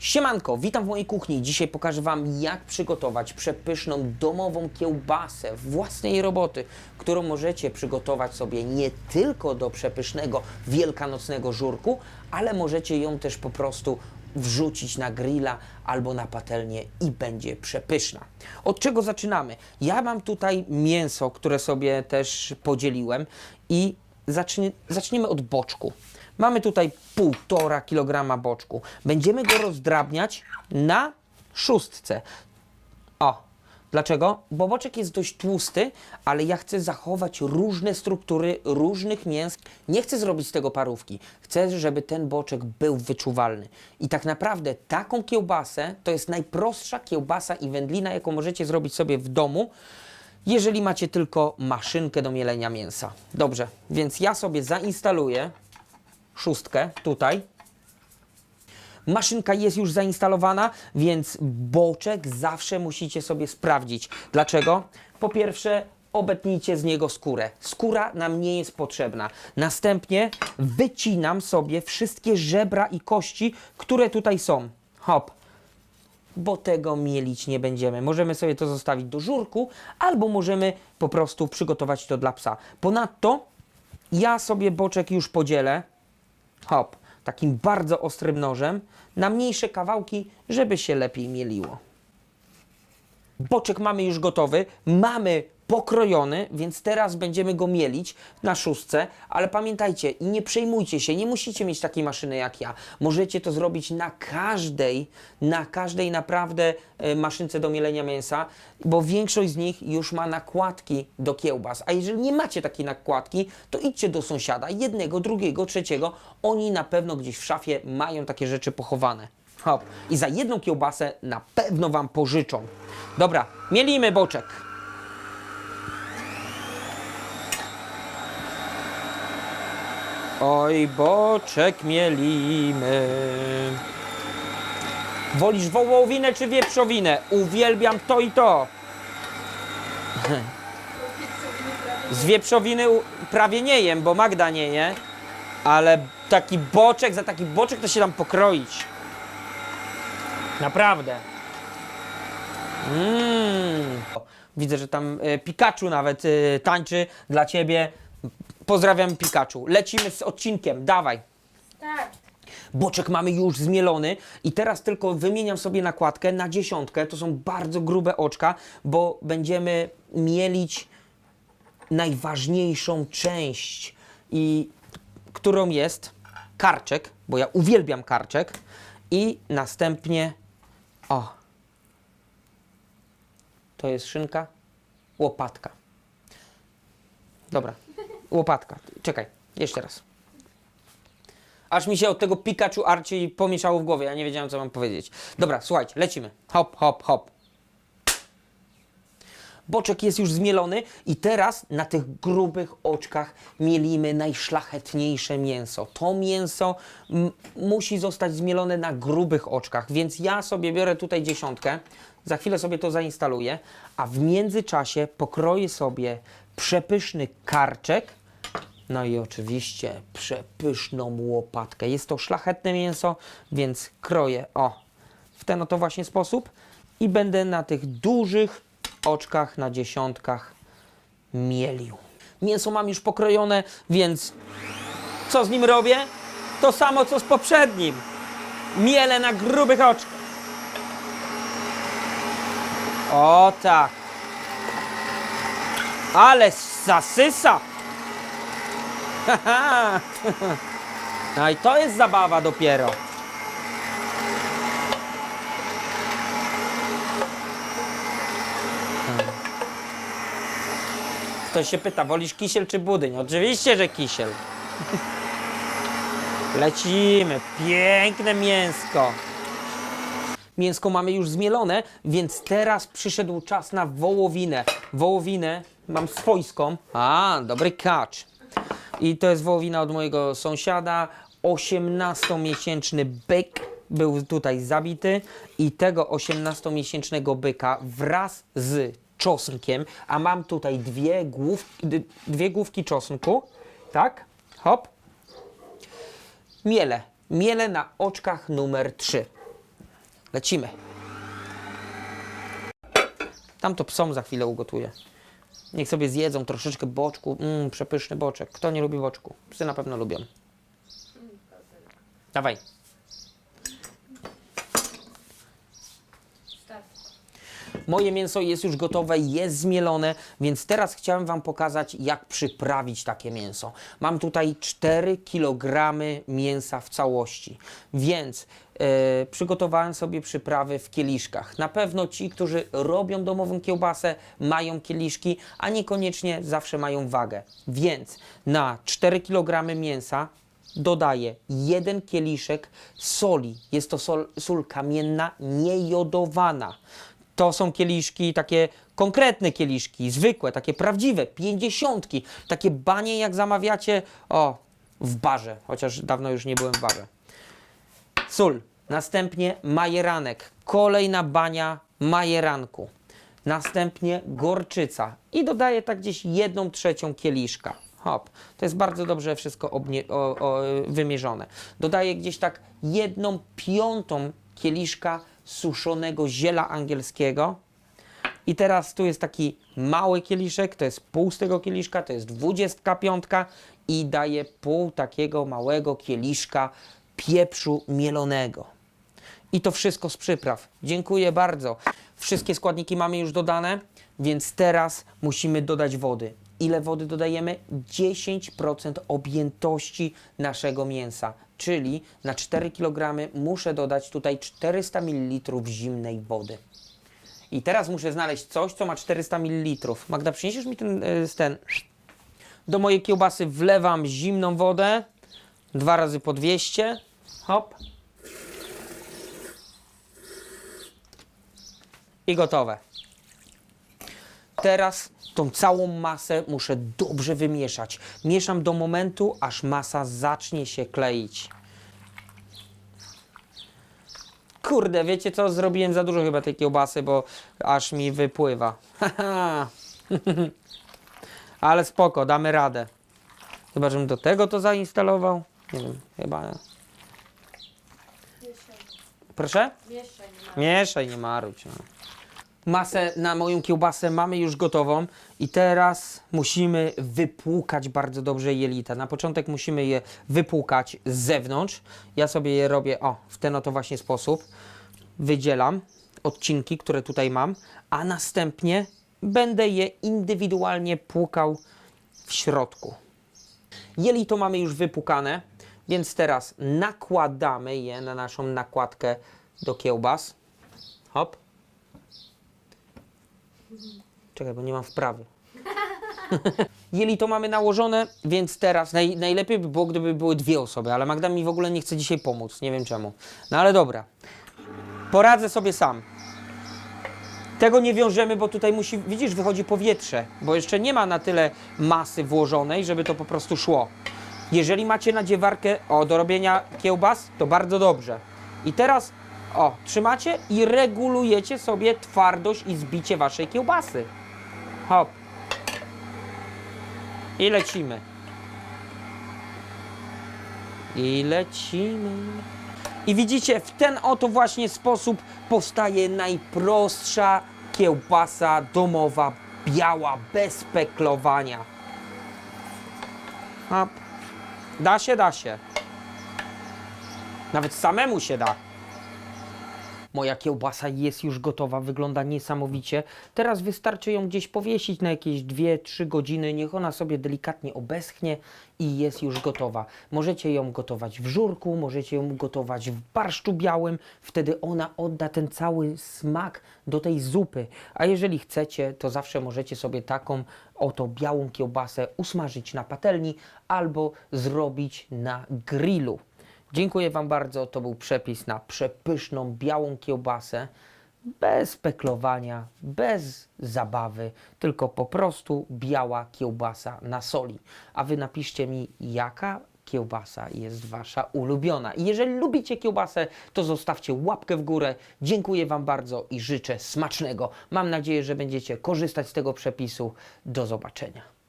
Siemanko, witam w mojej kuchni. Dzisiaj pokażę Wam, jak przygotować przepyszną domową kiełbasę własnej roboty, którą możecie przygotować sobie nie tylko do przepysznego wielkanocnego żurku, ale możecie ją też po prostu wrzucić na grilla albo na patelnię i będzie przepyszna. Od czego zaczynamy? Ja mam tutaj mięso, które sobie też podzieliłem i zacznie, zaczniemy od boczku. Mamy tutaj 1,5 kg boczku. Będziemy go rozdrabniać na szóstce. O, dlaczego? Bo boczek jest dość tłusty, ale ja chcę zachować różne struktury różnych mięs. Nie chcę zrobić z tego parówki. Chcę, żeby ten boczek był wyczuwalny. I tak naprawdę taką kiełbasę to jest najprostsza kiełbasa i wędlina, jaką możecie zrobić sobie w domu jeżeli macie tylko maszynkę do mielenia mięsa. Dobrze, więc ja sobie zainstaluję szóstkę tutaj. Maszynka jest już zainstalowana, więc boczek zawsze musicie sobie sprawdzić. Dlaczego? Po pierwsze, obetnijcie z niego skórę. Skóra nam nie jest potrzebna. Następnie wycinam sobie wszystkie żebra i kości, które tutaj są. Hop bo tego mielić nie będziemy. Możemy sobie to zostawić do żurku, albo możemy po prostu przygotować to dla psa. Ponadto ja sobie boczek już podzielę, hop, takim bardzo ostrym nożem, na mniejsze kawałki, żeby się lepiej mieliło. Boczek mamy już gotowy, mamy pokrojony, więc teraz będziemy go mielić na szóstce, ale pamiętajcie nie przejmujcie się, nie musicie mieć takiej maszyny jak ja. Możecie to zrobić na każdej, na każdej naprawdę e, maszynce do mielenia mięsa, bo większość z nich już ma nakładki do kiełbas. A jeżeli nie macie takiej nakładki, to idźcie do sąsiada, jednego, drugiego, trzeciego. Oni na pewno gdzieś w szafie mają takie rzeczy pochowane. Hop. I za jedną kiełbasę na pewno Wam pożyczą. Dobra, mielimy boczek. Oj, boczek mielimy. Wolisz wołowinę czy wieprzowinę? Uwielbiam to i to. Z wieprzowiny prawie nie jem, bo Magda nie je, ale taki boczek, za taki boczek to się tam pokroić. Naprawdę. Mm. Widzę, że tam e, Pikachu nawet e, tańczy dla ciebie. Pozdrawiam Pikachu. Lecimy z odcinkiem. Dawaj. Tak. Boczek mamy już zmielony i teraz tylko wymieniam sobie nakładkę na dziesiątkę. To są bardzo grube oczka, bo będziemy mielić najważniejszą część, i którą jest karczek, bo ja uwielbiam karczek i następnie o to jest szynka, łopatka. Dobra, łopatka. Czekaj, jeszcze raz. Aż mi się od tego Pikachu Archie pomieszało w głowie. Ja nie wiedziałem, co mam powiedzieć. Dobra, słuchajcie, lecimy. Hop, hop, hop. Boczek jest już zmielony i teraz na tych grubych oczkach mielimy najszlachetniejsze mięso. To mięso musi zostać zmielone na grubych oczkach, więc ja sobie biorę tutaj dziesiątkę, za chwilę sobie to zainstaluję, a w międzyczasie pokroję sobie przepyszny karczek, no i oczywiście przepyszną łopatkę. Jest to szlachetne mięso, więc kroję o w ten oto właśnie sposób i będę na tych dużych oczkach, na dziesiątkach mielił. Mięso mam już pokrojone, więc co z nim robię? To samo co z poprzednim. Mielę na grubych oczkach. O tak. Ale zasysa. No i to jest zabawa dopiero. Ktoś się pyta, wolisz kisiel czy budyń? Oczywiście, że kisiel. Lecimy. Piękne mięsko. Mięsko mamy już zmielone, więc teraz przyszedł czas na wołowinę. Wołowinę mam swojską. A, dobry kacz. I to jest wołowina od mojego sąsiada. 18-miesięczny byk był tutaj zabity i tego 18-miesięcznego byka wraz z czosnkiem, a mam tutaj dwie, dwie główki czosnku, tak? Hop. Miele. Miele na oczkach numer 3. lecimy. Tam to psom za chwilę ugotuję. Niech sobie zjedzą troszeczkę boczku. Mmm, przepyszny boczek. Kto nie lubi boczku? Psy na pewno lubią. Dawaj. Moje mięso jest już gotowe, jest zmielone, więc teraz chciałem Wam pokazać, jak przyprawić takie mięso. Mam tutaj 4 kg mięsa w całości, więc e, przygotowałem sobie przyprawy w kieliszkach. Na pewno ci, którzy robią domową kiełbasę, mają kieliszki, a niekoniecznie zawsze mają wagę. Więc na 4 kg mięsa dodaję jeden kieliszek soli. Jest to sol, sól kamienna, niejodowana. To są kieliszki, takie konkretne kieliszki, zwykłe, takie prawdziwe, pięćdziesiątki. Takie banie jak zamawiacie, o, w barze, chociaż dawno już nie byłem w barze. Sól. Następnie majeranek. Kolejna bania majeranku. Następnie gorczyca. I dodaję tak gdzieś jedną trzecią kieliszka. Hop. To jest bardzo dobrze wszystko obnie- o, o, wymierzone. Dodaję gdzieś tak jedną piątą kieliszka suszonego ziela angielskiego. I teraz tu jest taki mały kieliszek, to jest pół z tego kieliszka, to jest dwudziestka piątka i daję pół takiego małego kieliszka pieprzu mielonego. I to wszystko z przypraw. Dziękuję bardzo. Wszystkie składniki mamy już dodane, więc teraz musimy dodać wody. Ile wody dodajemy? 10% objętości naszego mięsa. Czyli na 4 kg muszę dodać tutaj 400 ml zimnej wody. I teraz muszę znaleźć coś, co ma 400 ml. Magda, przyniesiesz mi ten, y, ten. Do mojej kiełbasy wlewam zimną wodę. Dwa razy po 200. Hop. I gotowe. Teraz tą całą masę muszę dobrze wymieszać. Mieszam do momentu, aż masa zacznie się kleić. Kurde, wiecie co? Zrobiłem za dużo chyba tej kiełbasy, bo aż mi wypływa. Ale spoko, damy radę. Chyba, żebym do tego to zainstalował. Nie wiem, chyba. nie. Proszę? Mieszaj, nie ma. Mieszaj, nie marudź. No. Masę na moją kiełbasę mamy już gotową i teraz musimy wypłukać bardzo dobrze jelita. Na początek musimy je wypłukać z zewnątrz. Ja sobie je robię o, w ten oto właśnie sposób. Wydzielam odcinki, które tutaj mam, a następnie będę je indywidualnie płukał w środku. Jelito mamy już wypukane, więc teraz nakładamy je na naszą nakładkę do kiełbas. Hop. Czekaj, bo nie mam wprawy. Jelito mamy nałożone, więc teraz naj, najlepiej by było, gdyby były dwie osoby, ale Magda mi w ogóle nie chce dzisiaj pomóc, nie wiem czemu. No ale dobra. Poradzę sobie sam. Tego nie wiążemy, bo tutaj musi, widzisz, wychodzi powietrze, bo jeszcze nie ma na tyle masy włożonej, żeby to po prostu szło. Jeżeli macie nadziewarkę o, do robienia kiełbas, to bardzo dobrze. I teraz, o, trzymacie i regulujecie sobie twardość i zbicie waszej kiełbasy. Hop. I lecimy. I lecimy. I widzicie, w ten oto właśnie sposób powstaje najprostsza kiełbasa domowa, biała, bez peklowania. Hop. Da się, da się. Nawet samemu się da. Moja kiełbasa jest już gotowa, wygląda niesamowicie. Teraz wystarczy ją gdzieś powiesić na jakieś 2-3 godziny. Niech ona sobie delikatnie obeschnie i jest już gotowa. Możecie ją gotować w żurku, możecie ją gotować w barszczu białym. Wtedy ona odda ten cały smak do tej zupy. A jeżeli chcecie, to zawsze możecie sobie taką oto białą kiełbasę usmażyć na patelni albo zrobić na grillu. Dziękuję Wam bardzo. To był przepis na przepyszną białą kiełbasę. Bez peklowania, bez zabawy, tylko po prostu biała kiełbasa na soli. A Wy napiszcie mi, jaka kiełbasa jest Wasza ulubiona. I jeżeli lubicie kiełbasę, to zostawcie łapkę w górę. Dziękuję Wam bardzo i życzę smacznego. Mam nadzieję, że będziecie korzystać z tego przepisu. Do zobaczenia.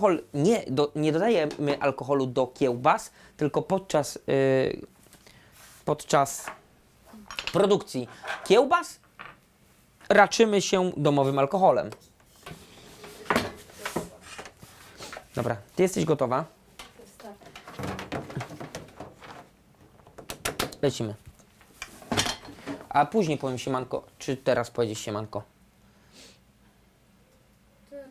Alkohol nie, do, nie dodajemy alkoholu do kiełbas, tylko podczas, yy, podczas produkcji kiełbas raczymy się domowym alkoholem. Dobra, ty jesteś gotowa? Lecimy. A później powiem siemanko. Czy teraz powiedzieć siemanko?